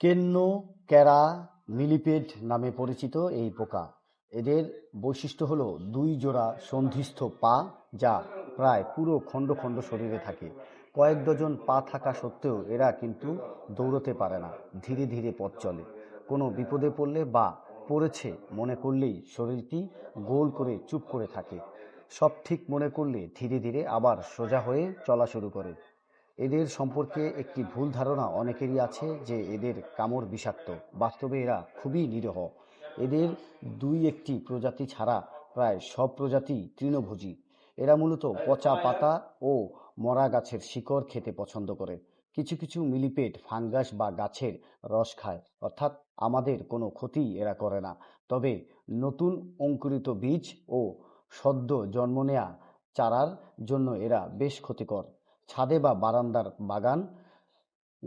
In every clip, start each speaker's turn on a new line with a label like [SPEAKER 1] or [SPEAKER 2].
[SPEAKER 1] কেন্ন ক্যারা মিলিপেড নামে পরিচিত এই পোকা। এদের বৈশিষ্ট্য হলো দুই জোড়া সন্ধিস্থ পা যা প্রায় পুরো খণ্ড খণ্ড শরীরে থাকে। কয়েক ডজন পা থাকা সত্ত্বেও এরা কিন্তু দৌড়তে পারে না, ধীরে ধীরে পথ চলে। কোনো বিপদে পড়লে বা পড়েছে মনে করলেই শরীরটি গোল করে চুপ করে থাকে। সব ঠিক মনে করলে ধীরে ধীরে আবার সোজা হয়ে চলা শুরু করে। এদের সম্পর্কে একটি ভুল ধারণা অনেকেরই আছে যে এদের কামড় বিষাক্ত। বাস্তবে এরা খুবই নিরহ। এদের দুই একটি প্রজাতি ছাড়া প্রায় সব প্রজাতি তৃণভোজী। এরা মূলত পচা পাতা ও মরা গাছের শিকড় খেতে পছন্দ করে। কিছু কিছু মিলিপেট, ফাঙ্গাস বা গাছের রস খায়। অর্থাৎ আমাদের কোনো ক্ষতি এরা করে না। তবে নতুন অঙ্কুরিত বীজ ও সদ্য জন্ম নেয়া চারার জন্য এরা বেশ ক্ষতিকর। ছাদে বা বারান্দার বাগান,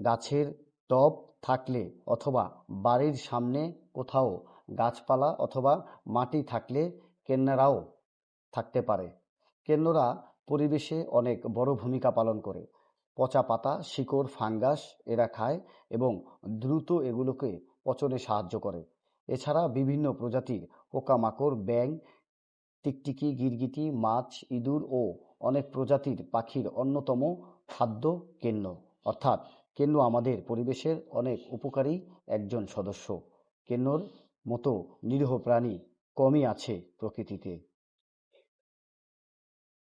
[SPEAKER 1] গাছের টব থাকলে অথবা বাড়ির সামনে কোথাও গাছপালা অথবা মাটি থাকলে কেন্নারাও থাকতে পারে। কেন্নরা পরিবেশে অনেক বড় ভূমিকা পালন করে। পচা পাতা, শিকড়, ফাঙ্গাস এরা খায় এবং দ্রুত এগুলোকে পচনে সাহায্য করে। এছাড়া বিভিন্ন প্রজাতির পোকামাকড় ব্যাং টিকটিকি, গিরগিটি, মাছ, ইঁদুর ও অনেক প্রজাতির পাখির অন্যতম খাদ্য কেন্ন। অর্থাৎ কেন্ন আমাদের পরিবেশের অনেক উপকারী একজন সদস্য। কেন্নর মতো নিরীহ প্রাণী কমই আছে প্রকৃতিতে।